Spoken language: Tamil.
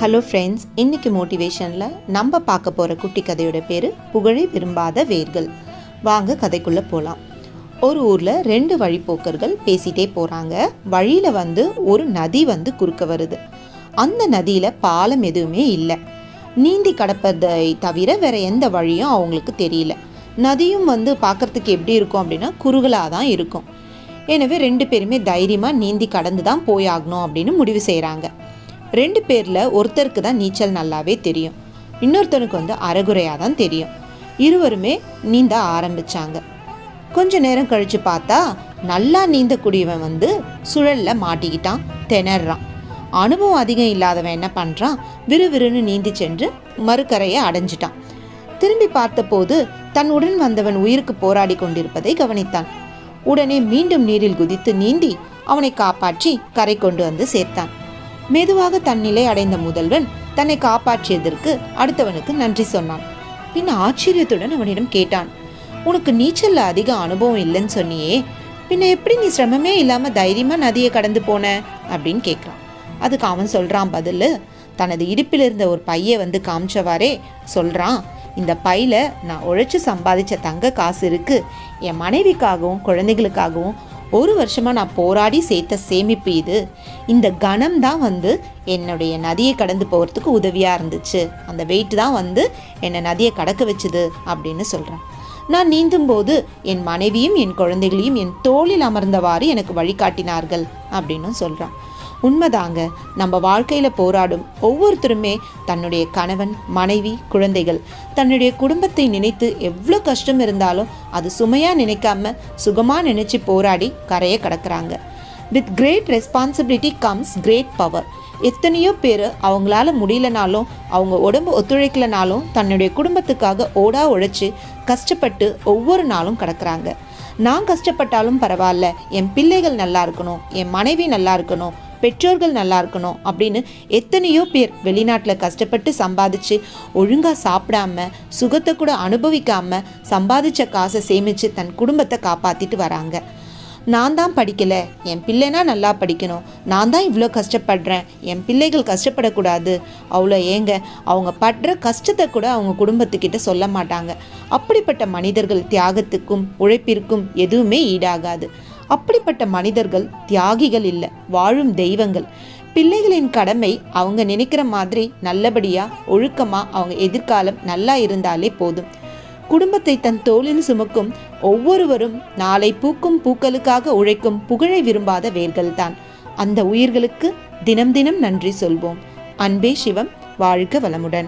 ஹலோ ஃப்ரெண்ட்ஸ் இன்னைக்கு மோட்டிவேஷனில் நம்ம பார்க்க போகிற குட்டி கதையோட பேர் புகழை விரும்பாத வேர்கள். வாங்க கதைக்குள்ளே போகலாம் ஒரு ஊரில் ரெண்டு வழிப்போக்கர்கள் பேசிட்டே போகிறாங்க வழியில் வந்து ஒரு நதி வந்து குறுக்க வருது. அந்த நதியில் பாலம் எதுவுமே இல்லை. நீந்தி கடப்பதை தவிர வேற எந்த வழியும் அவங்களுக்கு தெரியல. நதியும் வந்து பார்க்கறதுக்கு எப்படி இருக்கும் அப்படின்னா குறுகலாக தான் இருக்கும். எனவே ரெண்டு பேருமே தைரியமாக நீந்தி கடந்து தான் போயாகணும் அப்படின்னு முடிவு செய்கிறாங்க ரெண்டு பேரில் ஒருத்தருக்கு தான் நீச்சல் நல்லாவே தெரியும். இன்னொருத்தனுக்கு வந்து அரைகுறையாக தான் தெரியும். இருவருமே நீந்த ஆரம்பிச்சாங்க. கொஞ்ச நேரம் கழித்து பார்த்தா நல்லா நீந்தக்கூடியவன் வந்து சுழலில் மாட்டிக்கிட்டான் திணறான். அனுபவம் அதிகம் இல்லாதவன் என்ன பண்ணுறான் விறுவிறுன்னு நீந்தி சென்று மறுக்கரையை அடைஞ்சிட்டான். திரும்பி பார்த்தபோது தன்னுடன் வந்தவன் உயிருக்கு போராடி கொண்டிருப்பதை கவனித்தான். உடனே மீண்டும் நீரில் குதித்து நீந்தி அவனை காப்பாற்றி கரை கொண்டு வந்து சேர்த்தான். மெதுவாக தன்னிலை அடைந்த முதல்வன் தன்னை காப்பாற்றியதற்கு அடுத்தவனுக்கு நன்றி சொன்னான். பின் ஆச்சரியத்துடன் அவனிடம் கேட்டான் உனக்கு நீச்சல்ல அதிக அனுபவம் இல்லைன்னு சொன்னியே பின்ன எப்படி நீ சிரமமே இல்லாம தைரியமா நதியை கடந்து போன? அப்படின்னு கேட்குறான் அதுக்கு அவன் சொல்றான் பதில் தனது இடுப்பில் இருந்த ஒரு பையை வந்து காமிச்சவாறே சொல்றான் இந்த பையில நான் உழைச்சி சம்பாதிச்ச தங்க காசு இருக்கு என் மனைவிக்காகவும் குழந்தைகளுக்காகவும் ஒரு வருஷமாக நான் போராடி சேர்த்த சேமிப்பு இது. இந்த கணம் தான் வந்து என்னுடைய நதியை கடந்து போகிறதுக்கு உதவியாக இருந்துச்சு. அந்த வெயிட் தான் வந்து என்னை நதியை கடக்க வச்சுது அப்படின்னு சொல்கிறேன் நான் நீந்தும் போது என் மனைவியும் என் குழந்தைகளையும் என் தோளில் அமர்ந்தவாறு எனக்கு வழிகாட்டினார்கள் அப்படின்னு சொல்கிறான் உண்மைதாங்க நம்ம வாழ்க்கையில் போராடும் ஒவ்வொருத்தருமே தன்னுடைய கணவன் மனைவி குழந்தைகள் தன்னுடைய குடும்பத்தை நினைத்து எவ்வளோ கஷ்டம் இருந்தாலும் அது சுமையாக நினைக்காம சுகமாக நினைச்சு போராடி கரையை கடக்கிறாங்க. With great responsibility comes great power எத்தனையோ பேர் அவங்களால முடியலனாலும் அவங்க உடம்பு ஒத்துழைக்கலனாலும் தன்னுடைய குடும்பத்துக்காக ஓடா உழைச்சி கஷ்டப்பட்டு ஒவ்வொரு நாளும் கடக்குறாங்க. நான் கஷ்டப்பட்டாலும் பரவாயில்ல என் பிள்ளைகள் நல்லா இருக்கணும் என் மனைவி நல்லா இருக்கணும் பெற்றோர்கள் நல்லா இருக்கணும் அப்படின்னு எத்தனையோ பேர் வெளிநாட்டில் கஷ்டப்பட்டு சம்பாதிச்சு ஒழுங்காக சாப்பிடாம சுகத்தை கூட அனுபவிக்காம சம்பாதிச்ச காசை சேமித்து தன் குடும்பத்தை காப்பாற்றிட்டு வராங்க. நான் தான் படிக்கலை. என் பிள்ளைனா நல்லா படிக்கணும். நான் தான் இவ்வளோ கஷ்டப்படுறேன். என் பிள்ளைகள் கஷ்டப்படக்கூடாது. அவ்வளோ ஏங்க அவங்க படுற கஷ்டத்தை கூட அவங்க குடும்பத்துக்கிட்ட சொல்ல மாட்டாங்க. அப்படிப்பட்ட மனிதர்கள் தியாகத்துக்கும் உழைப்பிற்கும் எதுவுமே ஈடாகாது. அப்படிப்பட்ட மனிதர்கள் தியாகிகள் இல்லை வாழும் தெய்வங்கள். பிள்ளைகளின் கடமை அவங்க நினைக்கிற மாதிரி நல்லபடியாக ஒழுக்கமாக அவங்க எதிர்காலம் நல்லா இருந்தாலே போதும். குடும்பத்தை தன் தோளில் சுமக்கும் ஒவ்வொருவரும் நாளை பூக்கும் பூக்களுக்காக உழைக்கும் புகழை விரும்பாத வேர்கள்தான் அந்த உயிர்களுக்கு தினம் தினம் நன்றி சொல்வோம். அன்பே சிவம் வாழ்க வளமுடன்.